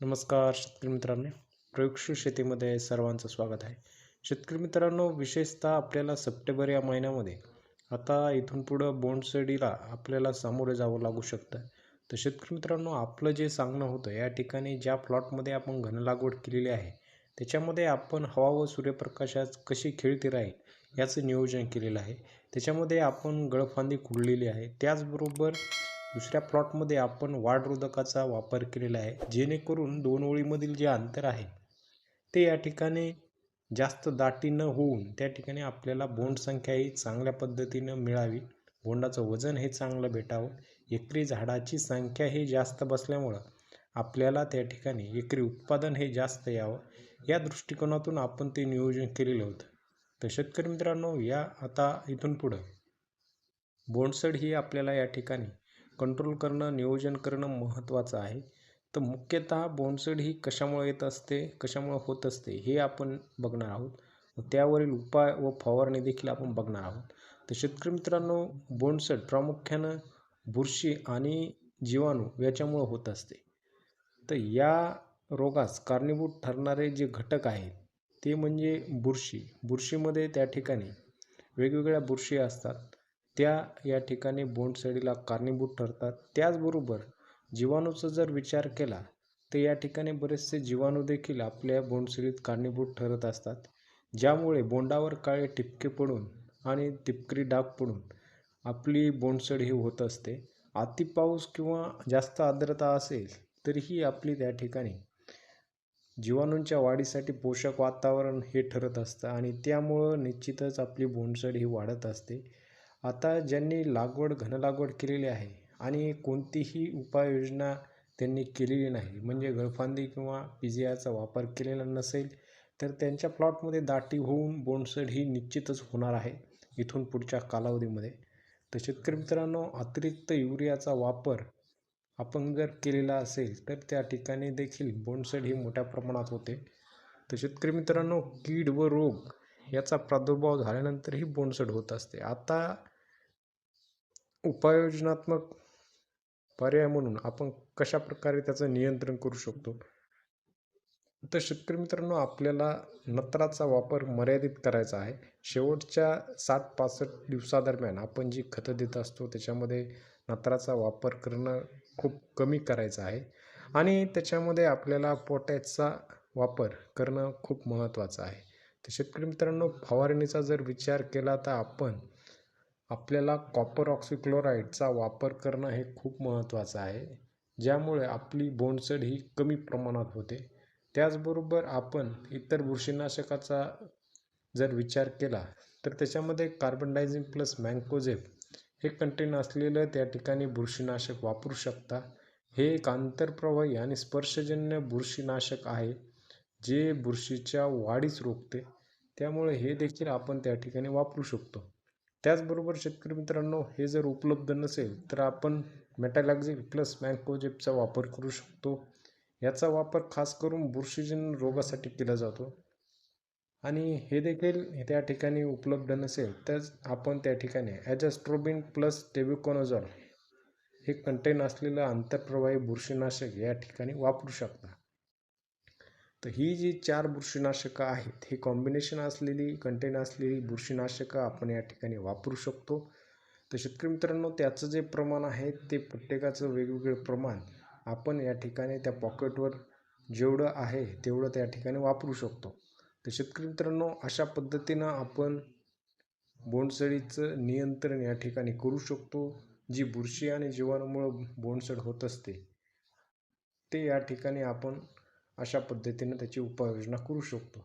नमस्कार शेतकरी मित्रांनो. प्रयोगशील शेतीमध्ये सर्वांचं स्वागत आहे. शेतकरी मित्रांनो विशेषतः आपल्याला सप्टेंबर या महिन्यामध्ये आता इथून पुढं बोंडसडीला आपल्याला सामोरे जावं लागू शकतं. तर शेतकरी मित्रांनो आपलं जे सांगणं होतं या ठिकाणी ज्या प्लॉटमध्ये आपण घन लागवड केलेली आहे त्याच्यामध्ये आपण हवा व सूर्यप्रकाशात कशी खेळती राहील याचं नियोजन केलेलं आहे. त्याच्यामध्ये आपण गळफांदी कुडलेली आहे. त्याचबरोबर दुसऱ्या प्लॉटमध्ये आपण वाढरोधकाचा वापर केलेला आहे जेणेकरून दोन ओळीमधील जे अंतर आहे ते या ठिकाणी जास्त दाटी न होऊन त्या ठिकाणी आपल्याला बोंड संख्या ही चांगल्या पद्धतीनं मिळावी. बोंडाचं वजन हे चांगलं भेटावं. एकरी झाडाची संख्या ही जास्त बसल्यामुळं आपल्याला त्या ठिकाणी एकरी उत्पादन हे जास्त यावं. या दृष्टिकोनातून आपण ते नियोजन केलेलं होतं. तर शेतकरी मित्रांनो या आता इथून पुढं. बोंडसड ही आपल्याला या ठिकाणी कंट्रोल करणं नियोजन करणं महत्त्वाचं आहे. तर मुख्यतः बोनसड ही कशामुळे येत असते कशामुळे होत असते हे आपण बघणार आहोत. त्यावरील उपाय व फवारणी देखील आपण बघणार आहोत. तर शेतकरी मित्रांनो बोनसड प्रामुख्यानं बुरशी आणि जीवाणू याच्यामुळं होत असते. तर या रोगास कारणीभूत ठरणारे जे घटक आहेत ते म्हणजे बुरशी. बुरशीमध्ये त्या ठिकाणी वेगवेगळ्या बुरशी असतात. त्या या ठिकाणी बोंडसडीला कारणीभूत ठरतात. त्याचबरोबर जीवाणूचा जर विचार केला तर या ठिकाणी बरेचसे जीवाणू देखील आपल्या बोंडसडीत कारणीभूत ठरत असतात. ज्यामुळे बोंडावर काळे टिपके पडून आणि टिपकरी डाग पडून आपली बोंडसड ही होत असते. अति पाऊस किंवा जास्त आर्द्रता असेल तरीही आपली त्या ठिकाणी जीवाणूंच्या वाढीसाठी पोषक वातावरण हे ठरत असतं आणि त्यामुळं निश्चितच आपली बोंडसड ही वाढत असते. आता ज्यांनी लागवड घन लागवड केलेली आहे आणि कोणतीही उपाययोजना त्यांनी केलेली नाही म्हणजे गळफांदी किंवा पिजियाचा वापर केलेला नसेल तर त्यांच्या प्लॉटमध्ये दाटी होऊन बोंडसड ही निश्चितच होणार आहे इथून पुढच्या कालावधीमध्ये. तर शेतकरी मित्रांनो अतिरिक्त युरियाचा वापर आपण जर केलेला असेल तर त्या ठिकाणी देखील बोंडसड ही मोठ्या प्रमाणात होते. तर शेतकरी मित्रांनो कीड व रोग याचा प्रादुर्भाव झाल्यानंतरही बोंडसड होत असते. आता उपाययोजनात्मक पर्याय म्हणून आपण कशा प्रकारे त्याचं नियंत्रण करू शकतो? तर शेतकरी मित्रांनो आपल्याला नत्राचा वापर मर्यादित करायचा आहे. शेवटच्या सात पासष्ट दिवसादरम्यान आपण जी खतं देत असतो त्याच्यामध्ये नत्राचा वापर करणं खूप कमी करायचं आहे. आणि त्याच्यामध्ये आपल्याला पोटॅशचा वापर करणं खूप महत्त्वाचं आहे. तर शेतकरी मित्रांनो फवारणीचा जर विचार केला तर आपण आपल्याला कॉपर ऑक्सिक्लोराईडचा वापर करणं हे खूप महत्त्वाचं आहे ज्यामुळे आपली बोंडसड ही कमी प्रमाणात होते. त्याचबरोबर आपण इतर बुरशीनाशकाचा जर विचार केला तर त्याच्यामध्ये कार्बनडायझिंग प्लस मँकोझेप हे कंटेन असलेलं त्या ठिकाणी बुरशीनाशक वापरू शकता. हे एक आंतरप्रवाही आणि स्पर्शजन्य बुरशीनाशक आहे जे बुरशीच्या वाढीस रोखते. त्यामुळे हे देखील आपण त्या ठिकाणी वापरू शकतो. त्याचबरोबर शेतकरी मित्रांनो हे जर उपलब्ध नसेल तर आपण मेटॅलॅक्झिल प्लस मँकोजेपचा वापर करू शकतो. याचा वापर खास करून बुरशीजन्य रोगासाठी केला जातो. आणि हे देखील त्या ठिकाणी उपलब्ध नसेल तर आपण त्या ठिकाणी ॲजस्ट्रोबिन प्लस टेबिकोनोझॉल हे कंटेन असलेलं आंतरप्रवाही बुरशीनाशक या ठिकाणी वापरू शकता. तर ही जी चार बुरशीनाशकं आहेत ही कॉम्बिनेशन असलेली कंटेन असलेली बुरशीनाशकं आपण या ठिकाणी वापरू शकतो. तर शेतकरी मित्रांनो त्याचं जे प्रमाण आहे ते प्रत्येकाचं वेगवेगळं प्रमाण आपण या ठिकाणी त्या पॉकेटवर जेवढं आहे तेवढं त्या ठिकाणी वापरू शकतो. तर शेतकरी मित्रांनो अशा पद्धतीनं आपण बोंडसडीचं नियंत्रण या ठिकाणी करू शकतो जी बुरशी आणि जीवाणूमुळं बोंडसड होत असते. ते या ठिकाणी आपण अशा पद्धतीनं त्याची उपाययोजना करू शकतो.